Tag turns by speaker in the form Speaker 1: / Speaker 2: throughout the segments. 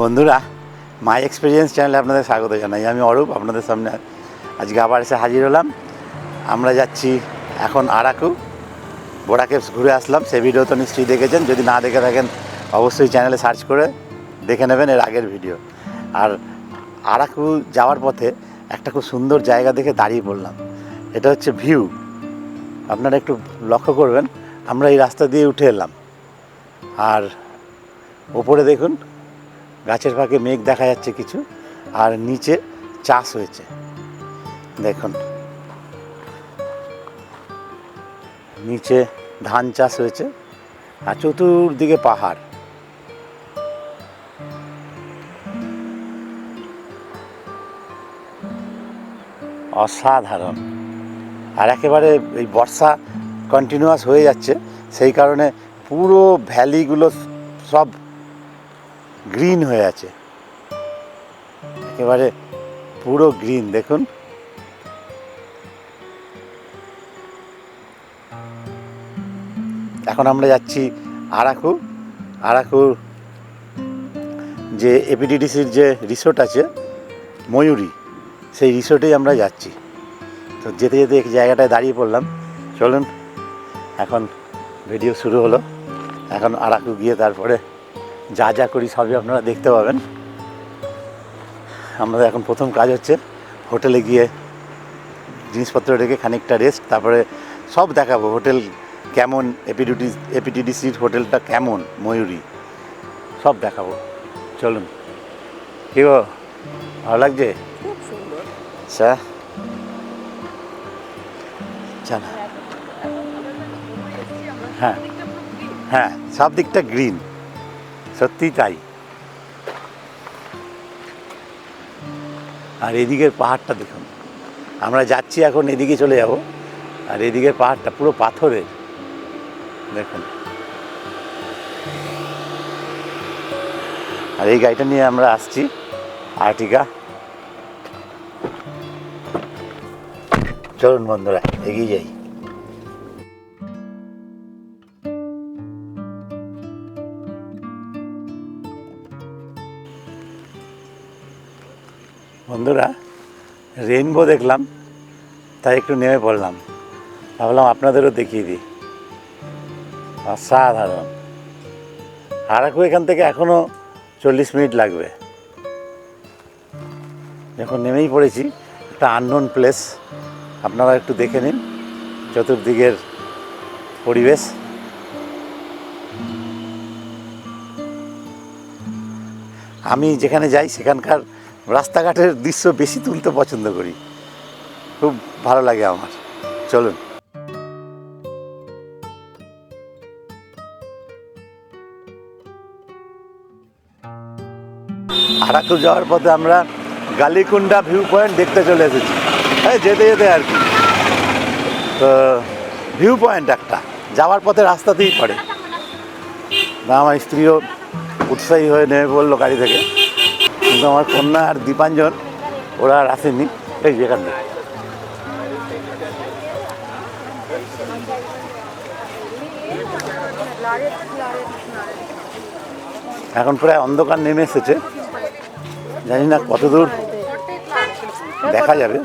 Speaker 1: বন্ধুরা মাই এক্সপিরিয়েন্স চ্যানেলে আপনাদের স্বাগত জানাই। আমি অরূপ, আপনাদের সামনে আজকে আবার এসে হাজির হলাম। আমরা যাচ্ছি এখন আরাকু কেভস ঘুরে আসলাম। সেই ভিডিও তো নিশ্চয়ই দেখেছেন। যদি না দেখে থাকেন, অবশ্যই চ্যানেলে সার্চ করে দেখে নেবেন এর আগের ভিডিও। আর আরাকু যাওয়ার পথে একটা খুব সুন্দর জায়গা দেখে দাঁড়িয়ে পড়লাম। এটা হচ্ছে ভিউ আপনারা একটু লক্ষ্য করবেন, আমরা এই রাস্তা দিয়ে উঠে এলাম। আর ওপরে দেখুন গাছের ফাঁকে মেঘ দেখা যাচ্ছে কিছু, আর নিচে চাষ হয়েছে। দেখুন। নিচে ধান চাষ হয়েছে, আর চতুর্দিকে পাহাড়। অসাধারণ। আর একেবারে এই বর্ষা কন্টিনিউয়াস হয়ে যাচ্ছে, সেই কারণে পুরো ভ্যালিগুলো সব গ্রিন হয়ে আছে। একেবারে পুরো গ্রিন, দেখুন। এখন আমরা যাচ্ছি আরাকু। আরাকুর যে এপিডিডিসির যে রিসোর্ট আছে, ময়ূরী, সেই রিসোর্টেই আমরা যাচ্ছি। তো যেতে যেতে এক জায়গাটায় দাঁড়িয়ে পড়লাম। চলুন, এখন ভিডিও শুরু হলো। এখন আরাকু গিয়ে তারপরে যা যা করি সবই আপনারা দেখতে পাবেন। আমাদের এখন প্রথম কাজ হচ্ছে হোটেলে গিয়ে জিনিসপত্র রেখে খানিকটা রেস্ট তারপরে সব দেখাবো হোটেল কেমন এপিডিডি এপিডিডিসির হোটেলটা কেমন ময়ূরী সব দেখাবো। চলুন। কি গো ভালো লাগছে? আচ্ছা। হ্যাঁ। হ্যাঁ সব দিকটা গ্রিন সত্যিই তাই। আর এদিকের পাহাড়টা দেখুন। আমরা যাচ্ছি এখন এদিকে চলে যাব। আর এদিকের পাহাড়টা পুরো পাথরের। দেখুন। আর এই গাড়িটা নিয়ে আমরা আসছি আর্টিকা চলুন বন্ধুরা, এগিয়ে যাই। বন্ধুরা রেইনবো দেখলাম, তাই একটু নেমে পড়লাম। ভাবলাম আপনাদেরও দেখিয়ে দিই। অসাধারণ। আরাকু এখান থেকে এখনও চল্লিশ মিনিট লাগবে। যখন নেমেই পড়েছি। একটা আননোন প্লেস আপনারা একটু দেখে নিন চতুর্দিকের পরিবেশ। আমি যেখানে যাই, সেখানকার রাস্তাঘাটের দৃশ্য বেশি তুলতে পছন্দ করি। খুব ভালো লাগে আমার। চলুন। আরাকু যাওয়ার পথে আমরা গালিকুন্ডা ভিউ পয়েন্ট দেখতে চলে এসেছি। হ্যাঁ যেতে যেতে আর কি। তো ভিউ পয়েন্ট একটা। যাওয়ার পথে রাস্তাতেই পড়ে। আমার স্ত্রীও উৎসাহী হয়ে নেমে পড়ল গাড়ি থেকে। কিন্তু আমার কন্যা আর দীপাঞ্জন, ওরা আর আসেনি এই যেখান থেকে এখন প্রায় অন্ধকার নেমে এসেছে। জানি না কত দূর দেখা যাবে।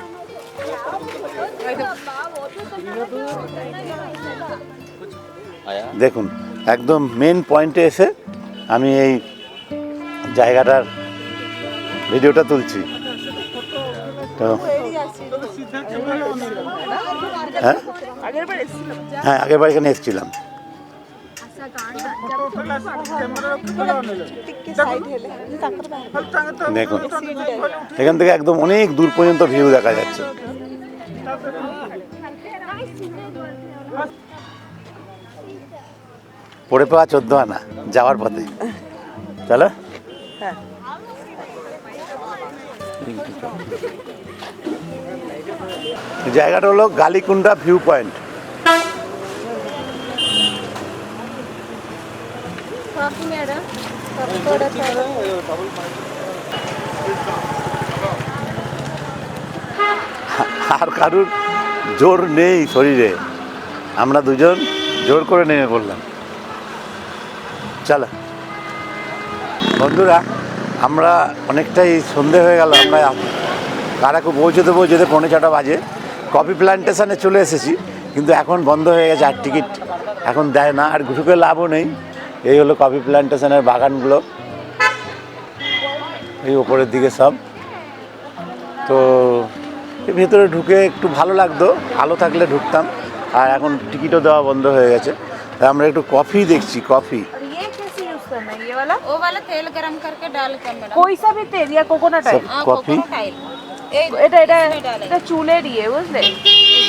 Speaker 1: দেখুন, একদম মেন পয়েন্টে এসে আমি এই জায়গাটার ভিডিওটা তুলছি। তো হ্যাঁ? হ্যাঁ আগের বার এখানে এসেছিলাম। দেখুন, এখান থেকে একদম অনেক দূর পর্যন্ত ভিউ দেখা যাচ্ছে। পড়ে পাওয়া চোদ্দ আনা, যাওয়ার পথে। চলো।
Speaker 2: হ্যাঁ।
Speaker 1: জায়গাটা হলো গালিকুন্ডা ভিউ পয়েন্ট। আর কারুর জোর নেই শরীরে। আমরা দুজন জোর করে নেমে পড়লাম। চলো। বন্ধুরা আমরা অনেকটাই সন্ধে হয়ে গেল, আমরা কারাকু পৌঁছতে পৌঁছতে পৌনে ছটা বাজে। কফি প্ল্যান্টেশনে চলে এসেছি, কিন্তু এখন বন্ধ হয়ে গেছে আর টিকিট এখন দেয় না, আর ঢুকে লাভও নেই। এই হলো কফি প্ল্যান্টেশনের বাগানগুলো। এই ওপরের দিকে সব। তো ভেতরে ঢুকে একটু ভালো লাগতো আলো থাকলে ঢুকতাম, আর এখন টিকিটও দেওয়া বন্ধ হয়ে গেছে। আমরা একটু কফি দেখছি কফি
Speaker 2: और ये कैसे यूज करना है ये वाला
Speaker 3: वो वाला तेल गरम करके डाल कर मैडम
Speaker 2: कोई सा भी तेल या कोकोनट
Speaker 1: सब
Speaker 2: অয়েল
Speaker 3: हाँ,
Speaker 1: कॉफी?
Speaker 3: कोकोनट ऑयल एक
Speaker 2: এটা এটা
Speaker 3: इसमें डालेंगे।
Speaker 2: এটা চুলের ইয়ে বুঝলে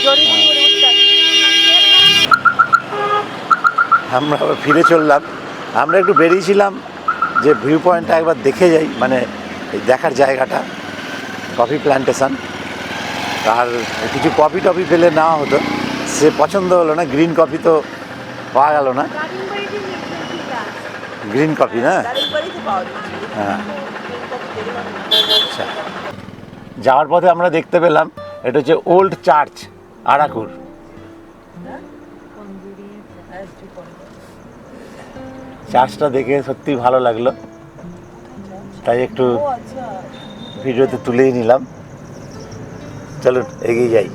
Speaker 2: জড়ি
Speaker 1: আমরা আবার ফিরে চললাম আমরা একটু বেরিয়েছিলাম যে ভিউ পয়েন্টটা একবার দেখে যাই মানে এই দেখার জায়গাটা কফি প্ল্যান্টেশন আর কিছু কফি টফি পেলে নেওয়া হতো সে পছন্দ হলো না গ্রিন কফি তো পাওয়া গেল না গ্রিন কফি না? হ্যাঁ। আচ্ছা। যাওয়ার পথে আমরা দেখতে পেলাম এটা হচ্ছে ওল্ড চার্চ আরাকুর। চার্চটা দেখে সত্যি ভালো লাগল। তাই একটু ভিডিওতে তুলেই নিলাম। চলুন এগিয়ে যাই।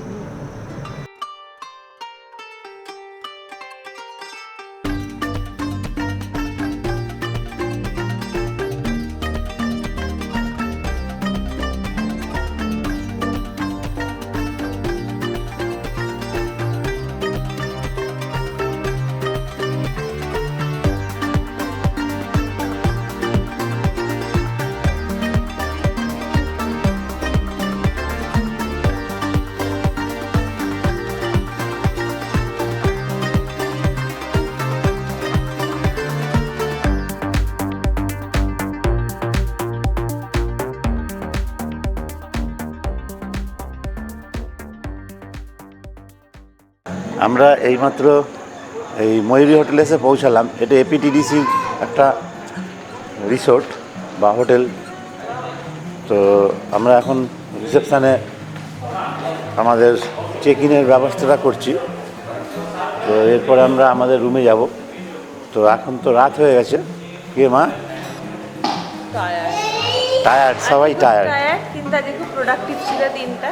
Speaker 1: আমরা এইমাত্র এই ময়ূরী হোটেলে এসে পৌঁছালাম। এটা এপিটিডিসির একটা রিসোর্ট বা হোটেল। তো আমরা এখন রিসেপশানে আমাদের চেক ইনের ব্যবস্থাটা করছি। তো এরপরে আমরা আমাদের রুমে যাব। তো এখন তো রাত হয়ে গেছে। কে মা? টায়ার্ড সবাই টায়ার্ড
Speaker 2: টায়ার্ড কিন্তু আজকে খুব প্রোডাক্টিভ ছিল দিনটা।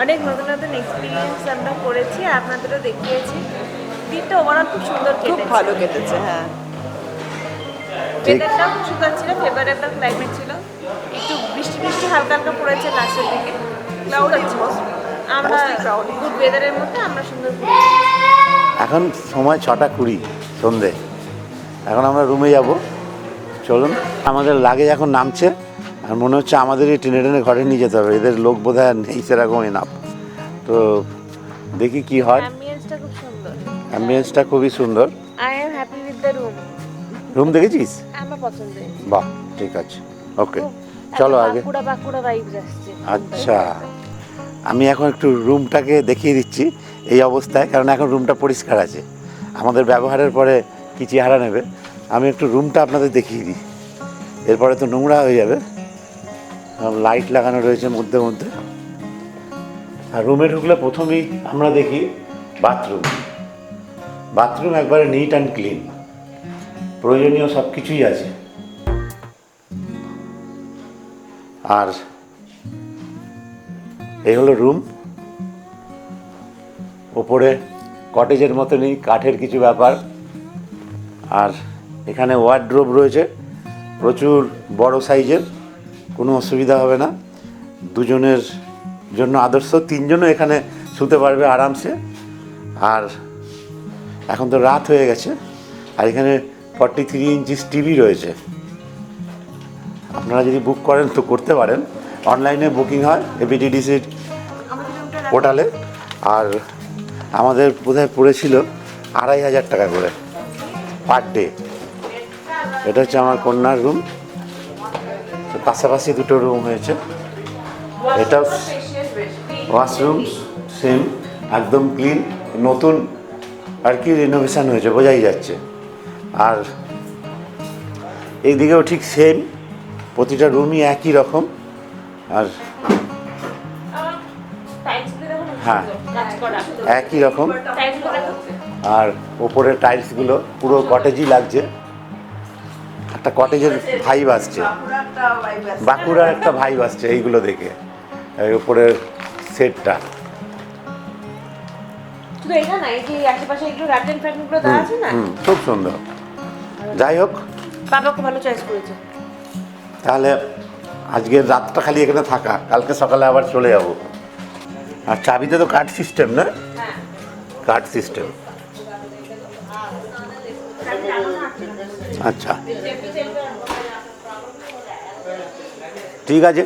Speaker 2: অনেক নতুন নতুন এক্সপিরিয়েন্স আমরা করেছি আপনাদেরও দেখিয়েছি। দিনটা ওভারঅল খুব সুন্দর
Speaker 4: খুব ভালো কেটেছে হ্যাঁ।
Speaker 2: ওয়েদারটাও খুব সুন্দর ছিল ফেভারেবল ক্লাইমেট ছিল। একটু বৃষ্টি বৃষ্টি হালকা হালকা পড়েছে লাস্টের দিকে।
Speaker 4: Most-
Speaker 2: আমরা গুড ওয়েদারের মধ্যে আমরা সুন্দর
Speaker 1: এখন সময় ছটা কুড়ি সন্ধে। এখন আমরা রুমে যাব। চলুন। আমাদের লাগেজ এখন নামছে। আর মনে হচ্ছে আমাদের এই টেনে টেনে ঘরে নিয়ে যেতে হবে। এদের লোক বোধ হয় নেই সেরকম এনাফ তো দেখি কি হয়।
Speaker 2: অ্যাম্বিয়েন্সটা
Speaker 1: খুবই সুন্দর।
Speaker 2: রুম
Speaker 1: দেখেছিস? বাহ ঠিক আছে। ওকে চলো আগে। আচ্ছা। আমি এখন একটু রুমটাকে দেখিয়ে দিচ্ছি এই অবস্থায় কারণ এখন রুমটা পরিষ্কার আছে। আমাদের ব্যবহারের পরে কি চেহারা নেবে? আমি একটু রুমটা আপনাদের দেখিয়ে দিই। এরপরে তো নোংরা হয়ে যাবে। লাইট লাগানো রয়েছে মধ্যে মধ্যে। আর রুমে ঢুকলে প্রথমেই আমরা দেখি বাথরুম বাথরুম একবারে নিট অ্যান্ড ক্লিন প্রয়োজনীয় সব কিছুই আছে। আর এই হলো রুম ওপরে কটেজের মতনই কাঠের কিছু ব্যাপার। আর এখানে ওয়ার্ড্রোব রয়েছে। প্রচুর বড় সাইজের কোনো অসুবিধা হবে না। দুজনের জন্য আদর্শ, তিনজনও এখানে শুতে পারবে আরামসে। আর এখন তো রাত হয়ে গেছে, আর এখানে ফর্টি থ্রি ইঞ্চিস টিভি রয়েছে। আপনারা যদি বুক করেন তো করতে পারেন। অনলাইনে বুকিং হয় এপিটিডিসির পোর্টালে আর আমাদের বোধহয় পড়েছিল আড়াই হাজার টাকা করে পার ডে এটা হচ্ছে আমার কন্যার রুম পাশাপাশি দুটো রুম হয়েছে। এটাও ওয়াশরুম সেম একদম ক্লিন নতুন আর কি রিনোভেশন হয়েছে, বোঝাই যাচ্ছে। আর এইদিকেও ঠিক সেম প্রতিটা রুমই একই রকম। আর হ্যাঁ একই রকম। আর ওপরের টাইলসগুলো পুরো কটেজই লাগছে। একটা কটেজের ভাইব আসছে। বাঁকুড়ার একটা ভাইব আসছে এইগুলো দেখে। উপরের সেটটা খুব সুন্দর। যাই হোক।
Speaker 2: ভালো চয়েস করেছে।
Speaker 1: তাহলে আজকের রাতটা খালি এখানে থাকা কালকে সকালে আবার চলে যাব। আর চাবিতে তো কার্ড সিস্টেম না?
Speaker 2: হ্যাঁ।
Speaker 1: কার্ড সিস্টেম আচ্ছা। ঠিক আছে।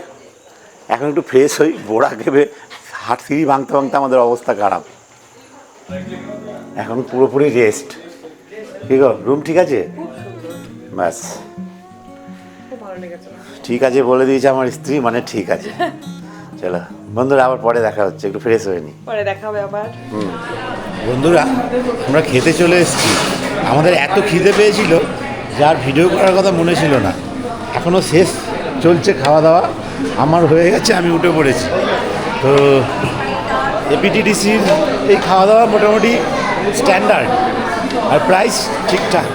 Speaker 1: এখন একটু ফ্রেশ হই বোড়া খেবে হাট সিঁড়ি ভাঙতে ভাঙতে আমাদের অবস্থা খারাপ। এখন পুরোপুরি রেস্ট ঠিক রুম ঠিক আছে? ব্যাস। ঠিক আছে বলে দিয়েছে আমার স্ত্রী মানে ঠিক আছে। চলো বন্ধুরা আবার পরে দেখা হচ্ছে একটু ফ্রেশ হয়ে নি।
Speaker 2: পরে দেখা হবে আবার।
Speaker 1: বন্ধুরা আমরা খেতে চলে এসেছি। আমাদের এত খিদে পেয়েছিল যার ভিডিও করার কথা মনে ছিল না। এখনও শেষ চলছে খাওয়া দাওয়া আমার হয়ে গেছে আমি উঠে পড়েছি। তো এপিটিডিসির এই খাওয়া দাওয়া মোটামুটি স্ট্যান্ডার্ড আর প্রাইস ঠিকঠাক।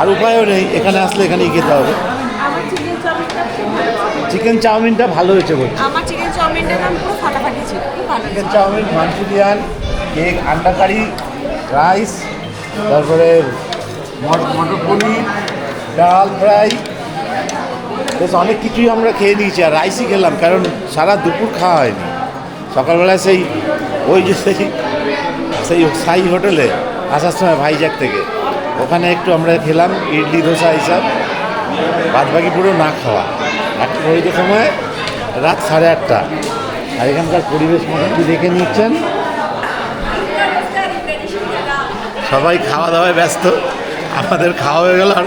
Speaker 1: আর উপায়ও নেই এখানে আসলে এখানেই খেতে হবে।
Speaker 2: চিকেন চাউমিনটা ভালো
Speaker 1: হয়েছে বলছে।
Speaker 2: আমার চিকেন চাউমিনটা নাম পুরো ফাটাফাটি ছিল
Speaker 1: চিকেন চাউমিন মাঞ্চুরিয়ান কেক আন্ডা কারি রাইস তারপরে মটর পনির, ডাল ফ্রাই। বেশ, অনেক কিছুই আমরা খেয়ে নিয়েছি আর রাইসই খেলাম, কারণ সারা দুপুর খাওয়া হয়নি। সকালবেলা সেই, ওই যে সেই সেই সাই হোটেলে আসার সময় ভাইজ্যাক থেকে। ওখানে একটু আমরা খেলাম, ইডলি, ধোসা এইসব। বাদ বাকি পুরো না খাওয়া। একটা ঘড়িতে সময়, রাত সাড়ে আটটা। আর এখানকার পরিবেশ মোটামুটি দেখে নিচ্ছেন? সবাই খাওয়া দাওয়ায় ব্যস্ত। আমাদের খাওয়া হয়ে গেল আর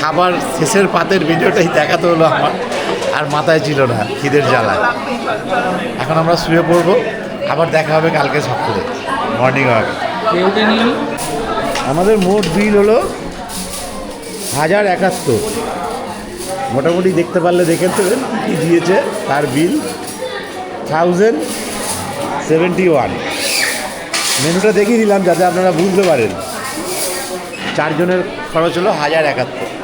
Speaker 1: খাবার শেষের পাতের ভিডিওটাই দেখাতে হলো আমার। আর মাথায় ছিল না, খিদের জ্বালা এখন আমরা শুয়ে পড়ব। আবার দেখা হবে কালকে সকালে মর্নিং ওয়াকে আমাদের মোট বিল হলো হাজার একাত্তর। মোটামুটি দেখতে পারলে দেখে দেবেন কী দিয়েছে তার বিল থাউজেন্ড সেভেন্টি ওয়ান মেনুটা দেখিয়ে দিলাম যাতে আপনারা বুঝতে পারেন। চারজনের খরচ হলো হাজার একাত্তর।